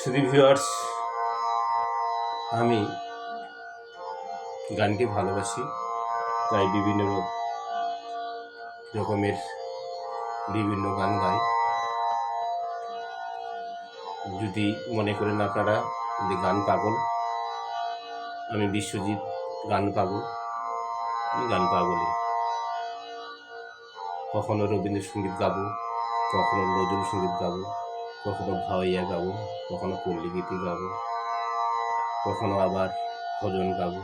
Viewers, আমি গানকে ভালোবাসি, তাই বিভিন্ন রকমের বিভিন্ন গান গাই। যদি মনে করেন আপনারা যে গান পাগল, আমি বিশ্বজিৎ গান পাগল, আমি গান পাগলই কখনো রবীন্দ্রসঙ্গীত গাবো, কখনো নজরুল সংগীত গাবো। কখনো ভাওয়াইয়া গাবো কখনো পল্লী গীতি গাবো কখনো আবার ভজন গাবো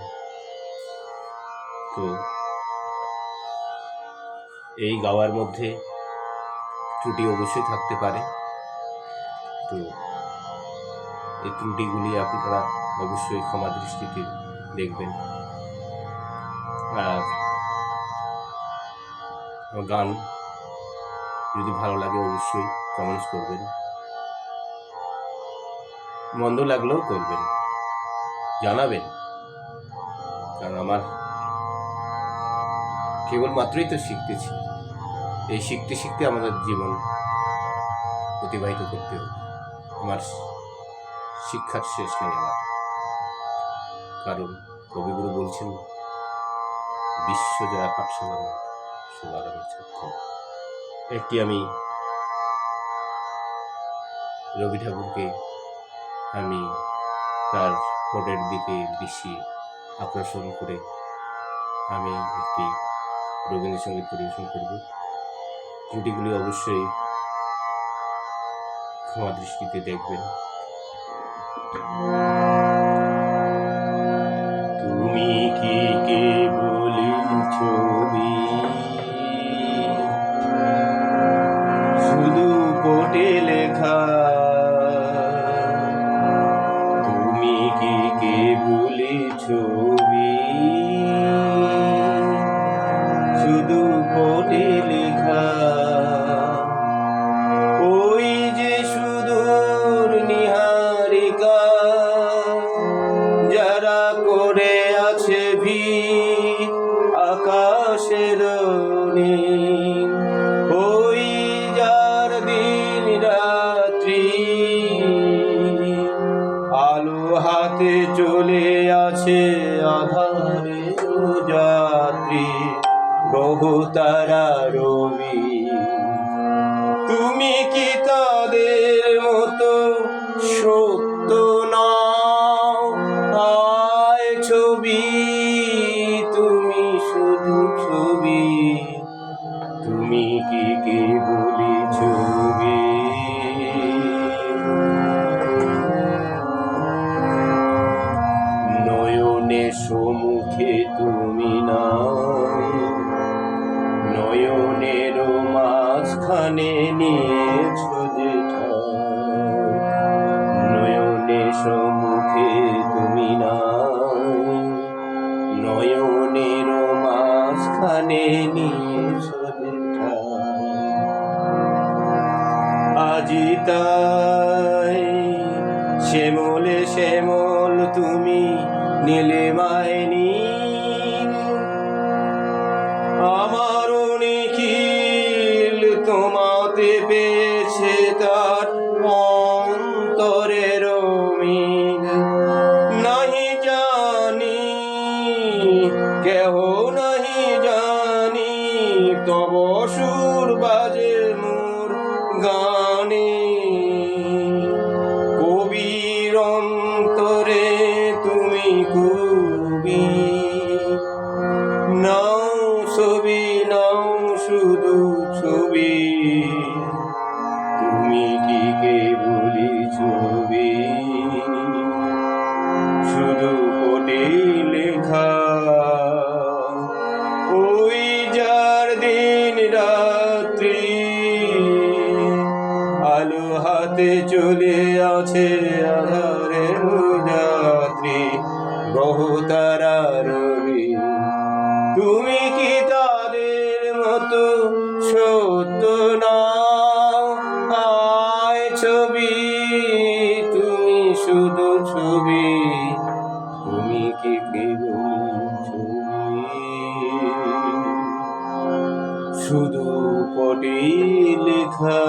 তো এই গাওয়ার মধ্যে ত্রুটি অবশ্যই থাকতে পারে। তো এই ত্রুটিগুলি আপনারা অবশ্যই ক্ষমা দৃষ্টিতে দেখবেন। আর গান যদি ভালো লাগে অবশ্যই কমেন্টস করবেন। মন্দ লাগলেও করবেন। জানাবেন। কারণ আমার কেবলমাত্রই তো শিখতেছি এই শিখতে শিখতে আমাদের জীবন অতিবাহিত করতে হবে। আমার শিক্ষার শেষ নেই আমার। কারণ কবিগুরু বলছেন বিশ্বজয়া পাঠশালার মতো, সবার একটি আমি রবি ঠাকুরকে আমি তার ফোটের দিকে বেশি আকর্ষণ করে আমি একটি রবীন্দ্রসঙ্গীত পরিবেশন করব। ত্রুটিগুলি অবশ্যই ক্ষমা দৃষ্টিতে দেখবেন। তুমি কি কে বলি বলি ছবি শুধু কোটে লেখা ওই যে সুদূর নিহারিকা, যারা করে আছে ভিড় আকাশের নীল। হাতে চলে আছে আধারে যাত্রী বহু তারা রবি। তুমি কি তাদের মতো সত্য না ছবি, তুমি শুধু ছবি। তুমি কি কে বলি ছবি? সম্মুখে তুমি না নয়নের মাঝখানে নিয়েছ। নয়নে সম্মুখে তুমি না নয়নের মাঝখানে নিয়েছ যে ঠাঁই। আজি তাই শ্যামলে শ্যামল তুমি নীলে শুধু ছবি। তুমি কি কে বলি ছবি? শুধু কোটে লেখা। ওই যার দিন রাত্রি, আলো হাতে চলে আছে আধারে যাত্রী বহু তারা রবি। তুমি কি মতো সত্য নাও ছবি তুমি শুধু ছবি তুমি কি কেবল শুধু পটি লেখা